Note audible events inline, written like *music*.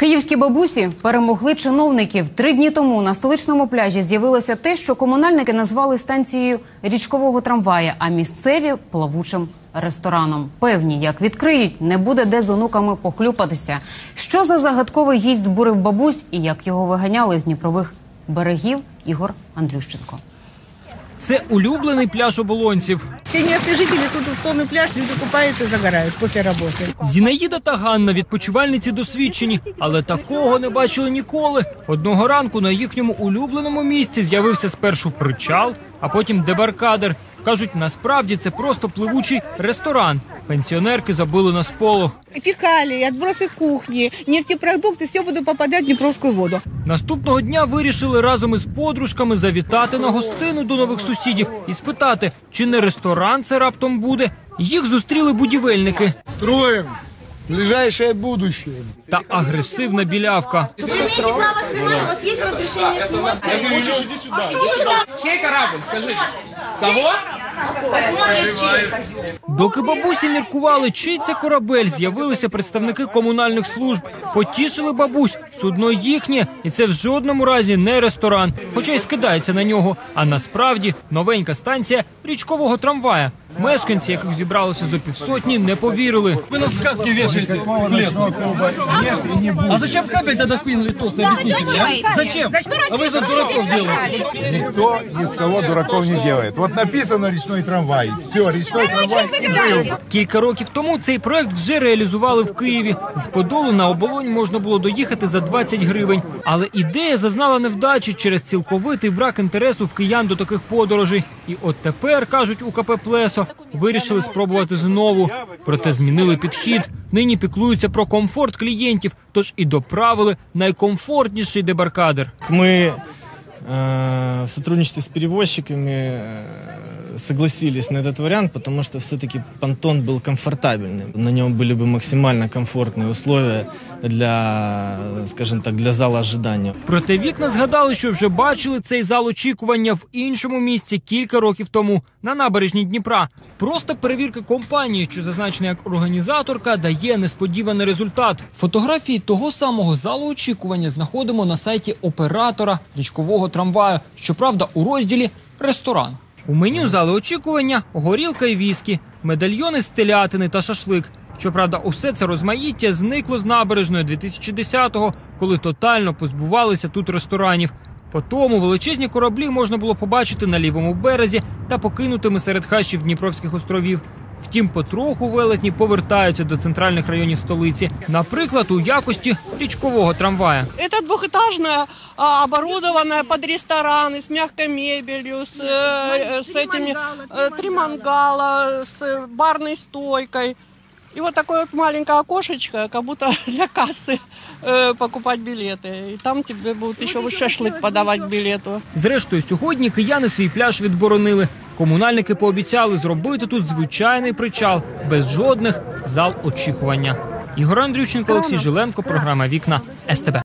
Київські бабусі перемогли чиновників. Три дні тому на столичному пляжі з'явилося те, що комунальники назвали станцією річкового трамвая, а місцеві плавучим рестораном. Певні, як відкриють, не буде де з онуками похлюпатися. Що за загадковий гість збурив бабусь і як його виганяли з дніпрових берегів Ігор Андрющенко. Це улюблений пляж оболонців. Все местные жители тут в полный пляж, люди купаются, загорают после работы. Зінаїда та Ганна відпочивальниці досвідчені, але такого не бачили ніколи. Одного ранку на їхньому улюбленому місці з'явився спершу причал, а потім дебаркадер. Кажуть, насправді це просто пливучий ресторан. Пенсіонерки забили на сполох. Фекалии, отбросы кухни, нефтепродукты, все будут попадать в Днепровскую воду. Наступного дня вирішили разом із подружками завітати на гостину до нових сусідів і спитати, чи не ресторан це раптом буде. Їх зустріли будівельники Строим ближайшее будущее. та агресивна білявка. Вы имеете право снимать, у вас есть разрешение снимать. Хочешь, иди сюда. Иди сюда. Чей корабль, скажи? Кого? Доки бабусі міркували, чий це корабель, з'явилися представники комунальних служб. Потішили бабусь, судно їхнє, і це в жодному разі не ресторан, хоча й скидається на нього. А насправді новенька станція річкового трамвая. Мешканці, яких зібралося зо півсотні, не повірили. Вы на сказки вешаете лес. Нет и не будет. А зачем кабель тогда кинули толстый? Объясните мне. а? Зачем? А вы же дураков делаете. Никто ни с кого дураков не делает. Вот написано речной трамвай. Все, речной трамвай и был. Кілька років тому цей проект вже реалізували в Києві. З Подолу на оболонь можна було доїхати за 20 гривень. Але ідея зазнала невдачі через цілковитий брак інтересу в киян до таких подорожей. І от тепер кажуть у КП Плесо, вирішили спробувати знову. Проте змінили підхід. Нині піклуються про комфорт клієнтів, тож і доправили найкомфортніший дебаркадер. Мы э, в сотрудничестве с перевозчиками э, согласились на этот вариант, потому что все-таки понтон был комфортабельным. На нем были бы максимально комфортные условия для, скажем так, для зала ожидания. Проте вікна згадали, що вже бачили цей зал очікування в іншому місці кілька років тому на набережні Дніпра. Просто перевірка компанії, що зазначена як організаторка, дає несподіваний результат. Фотографії того самого залу очікування знаходимо на сайті оператора річкового трамваю. Щоправда, у розділі ресторан. У меню зали очікування горілка і віскі, медальйони з телятини та шашлик. Щоправда, усе це розмаїття зникло з набережної 2010-го, коли тотально позбувалися тут ресторанів. По тому величезні кораблі можна було побачити на лівому березі та покинутими серед хащів Дніпровських островів. Втім, потроху велетні повертаються до центральних районів столиці, наприклад, у якості річкового трамвая. Это двухэтажная, а, оборудованная под рестораны, с мягкой мебелью, с, э, с этими э, три мангала, с э, барной стойкой. И вот такое вот маленькое окошечко, как будто *laughs* для кассы э, покупать билеты. И там тебе будут еще вот шашлык подавать к билету. Зрештою, сьогодні кияни свій пляж відборонили. Комунальники пообіцяли зробити тут звичайний причал без жодних зал очікування. Ігор Андрющенко, Олексій Жиленко, програма Вікна СТБ.